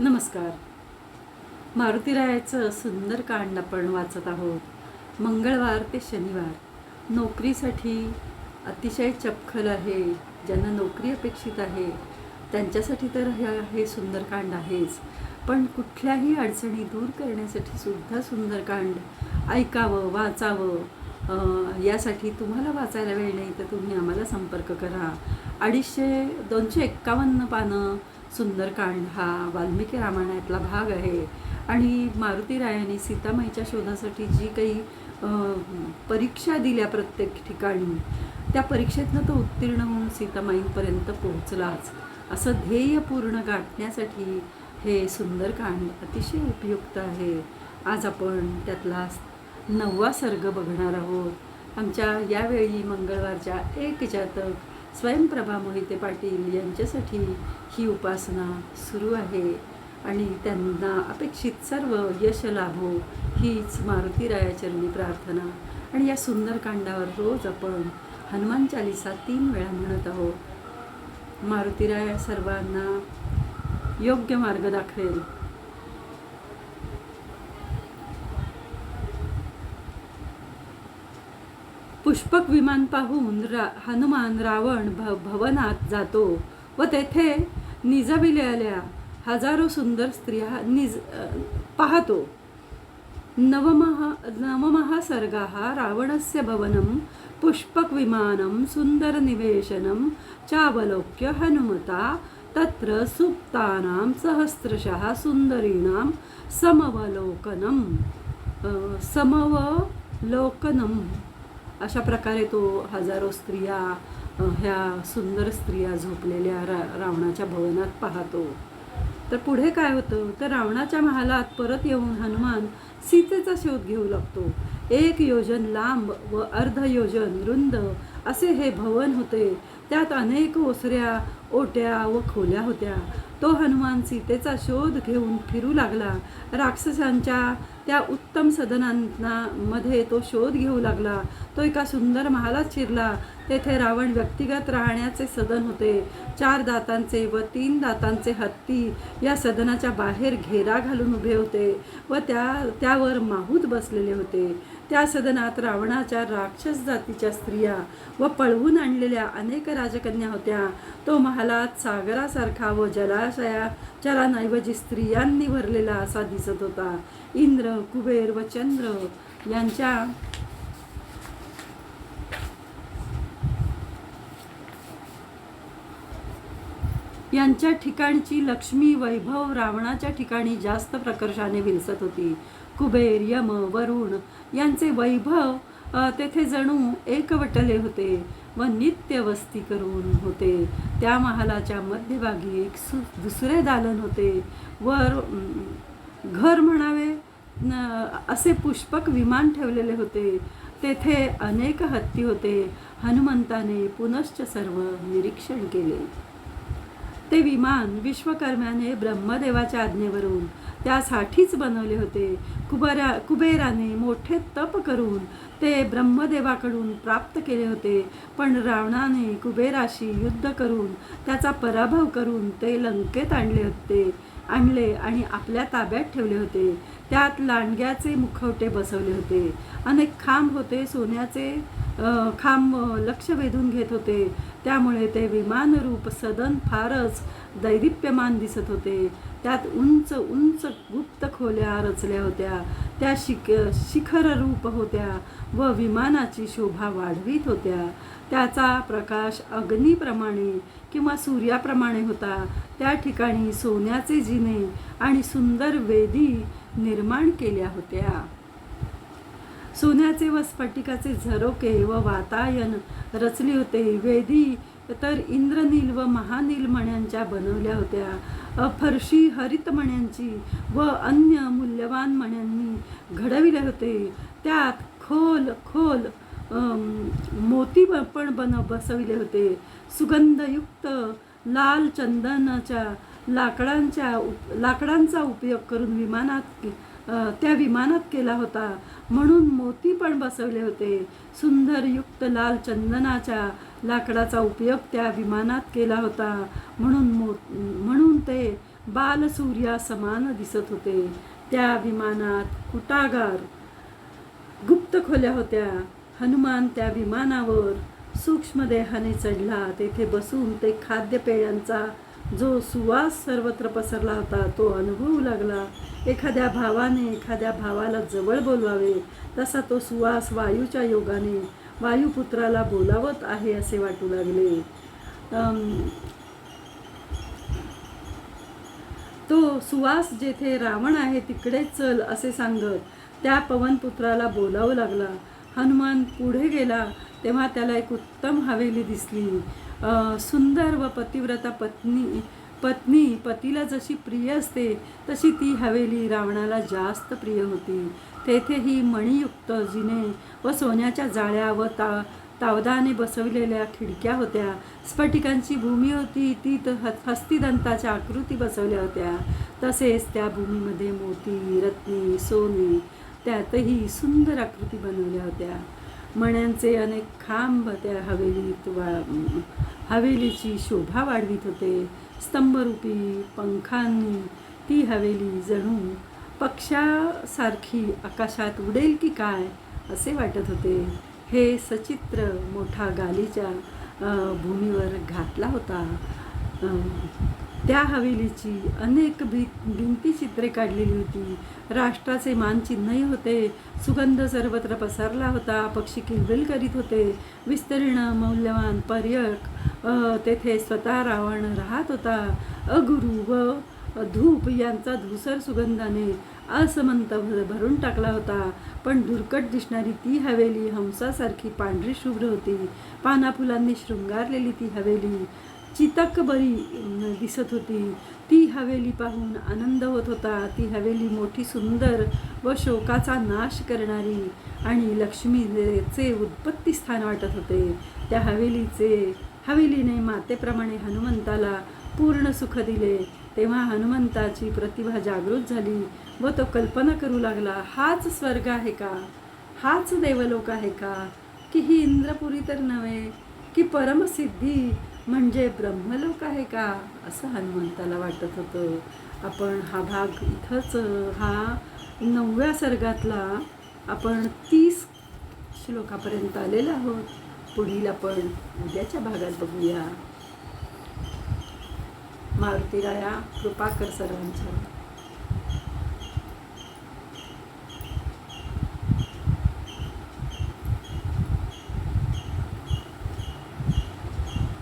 नमस्कार. मारुतीरायाचं सुंदरकांड आपण वाचत आहोत. मंगळवार ते शनिवार. नोकरीसाठी अतिशय चपखल आहे. ज्यांना नोकरी अपेक्षित आहे त्यांच्यासाठी तर ह्या हे सुंदरकांड आहेच. पण कुठल्याही अडचणी दूर करण्यासाठी सुद्धा सुंदरकांड ऐकावं वाचावं यासाठी तुम्हाला वाचायला वेळ नाही तर तुम्ही आम्हाला संपर्क करा. अडीचशे दोनशे एक्कावन्न पानं सुंदरकांड हा वाल्मिकी रामायणातला भाग आहे. आणि मारुती रायाने सीतामाईच्या शोधासाठी जी काही परीक्षा दिल्या प्रत्येक ठिकाणी त्या परीक्षेतनं तो उत्तीर्ण होऊन सीतामाईंपर्यंत पोहोचलाच. असं ध्येय पूर्ण गाठण्यासाठी हे सुंदरकांड अतिशय उपयुक्त आहे. आज आपण त्यातला नववा सर्ग बघणार आहोत. आमच्या यावेळी मंगळवारच्या एक जातक स्वयंप्रभा मोहिते पाटील यांच्यासाठी ही उपासना सुरू आहे. आणि त्यांना अपेक्षित सर्व यश लाभो हो, हीच मारुतीरायाचरणी प्रार्थना. आणि या सुंदरकांडावर रोज आपण हनुमान चालिसा तीन वेळा म्हणत आहोत. मारुतीराया सर्वांना योग्य मार्ग दाखवेल. पुष्पक विमान पाहून रा हनुमान रावण भ भवनात जातो व तेथे निजविलेल्या हजारो सुंदर स्त्रिया निज पाहतो. नवमहा नवमहासर्गाः रावणस्य भवनं पुष्पकविमानं सुन्दरनिवेशनं चावलोक्य हनुमता तत्र सुप्तानां सहस्रशः सुन्दरीणां समवलोकनं समवलोकनं। समवलोकनम् अशा प्रकारे तो हजारो स्त्रिया ह्या सुंदर स्त्रिया झोपलेल्या रा रावणाच्या भवनात पाहतो. तर पुढे काय होतं? तर रावणाच्या महालात परत येऊन हनुमान सीतेचा शोध घेऊ लागतो. एक योजन लांब व अर्ध योजन रुंद असे हे भवन होते. त्यात अनेक ओसऱ्या ओट्या व खोल्या होत्या. तो हनुमान सीतेचा शोध घेऊन फिरू लागला. राक्षसांच्या त्या उत्तम सदनांना मध्ये तो शोध घेऊ लागला. तो एका सुंदर महालात शिरला. तेथे रावण व्यक्तिगत राहण्याचे सदन होते. चार दातांचे व तीन दातांचे हत्ती या सदनाच्या बाहेर घेरा घालून उभे होते व त्या त्यावर माहूत बसलेले होते. त्या सदनात रावणाच्या राक्षस जातीच्या स्त्रिया व पळवून आणलेल्या अनेक राजकन्या होत्या. तो महालात सागरासारखा व जलाशया चरांऐवजी स्त्रियांनी भरलेला असा दिसत होता. इंद्र कुबेर व चंद्र यांच्या यांच्या ठिकाणची लक्ष्मी वैभव रावणाच्या ठिकाणी जास्त प्रकर्षाने विलसत होती. कुबेर यम वरुण यांचे वैभव तेथे जणू एकवटले होते व नित्य वस्ती करून होते. त्या महालाच्या मध्यभागी एक सु दुसरे दालन होते. वर घर म्हणावे असे पुष्पक विमान ठेवलेले होते. तेथे अनेक हत्ती होते. हनुमंताने पुनश्च सर्व निरीक्षण केले. ते विमान विश्वकर्म्याने ब्रह्मदेवाच्या आज्ञेवरून त्यासाठीच बनवले होते. कुबेरा कुबेराने मोठे तप करून ते ब्रह्मदेवाकडून प्राप्त केले होते. पण रावणाने कुबेराशी युद्ध करून त्याचा पराभव करून ते लंकेत आणले होते. आणले आणि आपल्या ताब्यात ठेवले होते. त्यात लांडग्याचे मुखवटे बसवले होते. अनेक खांब होते सोन्याचे खांब लक्ष वेधून घेत होते. त्यामुळे ते विमानरूप सदन फारच दैदिप्यमान दिसत होते. त्यात उंच उंच गुप्त खोल्या रचल्या होत्या. त्या शिक शिखर रूप होत्या व विमानाची शोभा वाढवीत होत्या. त्याचा प्रकाश अग्नीप्रमाणे किंवा सूर्याप्रमाणे होता. त्या ठिकाणी सोन्याचे जिने आणि सुंदर वेदी निर्माण केल्या होत्या. सोन्याचे व स्फटिकाचे झरोके व वातायन रचले होते. वेदी तर इंद्रनील व महानील मण्यांच्या बनवल्या होत्या. अ, फरशी हरित मण्यांची व अन्य मूल्यवान मण्यांनी घडविले होते. त्यात खोल खोल मोती पण बन बसविले होते. सुगंधयुक्त लाल चंदनाच्या लाकडांच्या उप लाकडांचा उपयोग करून विमानात त्या विमानात केला होता. म्हणून मोती पण बसवले होते. सुंदरयुक्त लाल चंदनाच्या लाकडाचा उपयोग त्या विमानात केला होता. म्हणून मो म्हणून ते बालसूर्या समान दिसत होते. त्या विमानात कुटागार गुप्त खोल्या होत्या. हनुमान त्या विमानावर सूक्ष्म देहाने चढला. तेथे बसून ते खाद्यपेयांचा जो सुवास सर्वत्र पसरला होता तो अनुभवू लागला. एखाद्या भावाने एखाद्या भावाला जवळ बोलवावे तसा तो सुवास वायूच्या योगाने वायुपुत्राला बोलावत आहे असे वाटू लागले. तो सुवास जेथे रावण आहे तिकडे चल असे सांगत त्या पवनपुत्राला बोलावू लागला. हनुमान पुढे गेला तेव्हा त्याला एक उत्तम हवेली दिसली. सुंदर व पतिव्रता पत्नी पत्नी पतीला जशी प्रिय असते तशी ती हवेली रावणाला जास्त प्रिय होती. तेथे ही मणियुक्त जिने व सोन्याच्या जाळ्या व ता तावदाने बसवलेल्या खिडक्या होत्या. स्फटिकांची भूमी होती ती त ह हस्तिदंताच्या आकृती बसवल्या होत्या. तसेच त्या भूमीमध्ये मोती रत्नी सोने त्यातही सुंदर आकृती बनवल्या होत्या. मण्यांचे अनेक खांब त्या हवेलीत वा हवेलीची शोभा वाढवित होते. स्तंभरूपी पंखांनी ती हवेली जणू पक्षासारखी आकाशात उडेल की काय असे वाटत होते. हे सचित्र मोठा गालीच्या भूमीवर घातला होता. त्या हवेलीची अनेक भी भिंतीचित्रे काढलेली होती. राष्ट्राचे मानचिन्हही होते. सुगंध सर्वत्र पसरला होता. पक्षी किलबिल करीत होते. विस्तीर्ण मौल्यवान पर्यक तेथे स्वतः रावण राहत होता. अगुरु व धूप यांचा धुसर सुगंधाने असमंत भरून टाकला होता. पण दुर्कट दिसणारी ती हवेली हंसासारखी पांढरी शुभ्र होती. पानाफुलांनी शृंगारलेली ती हवेली चितक बरी दिसत होती. ती हवेली पाहून आनंद होत होता. ती हवेली मोठी सुंदर व शोकाचा नाश करणारी आणि लक्ष्मीचे उत्पत्ती स्थान वाटत होते. त्या हवेलीचे हवेलीने मातेप्रमाणे हनुमंताला पूर्ण सुख दिले. तेव्हा हनुमंताची प्रतिभा जागृत झाली व तो कल्पना करू लागला हाच स्वर्ग आहे का? हाच देवलोक आहे का? की ही इंद्रपुरी तर नव्हे की परमसिद्धी म्हणजे ब्रह्मलोक आहे का? असं हनुमंताला वाटत होतं. आपण हा भाग इथंच हा नवव्या सर्गातला आपण तीस श्लोकापर्यंत आलेलो आहोत. पुढील आपण उद्याच्या भागात बघूया. मारुतीराया कृपा कर सर्वांच्या.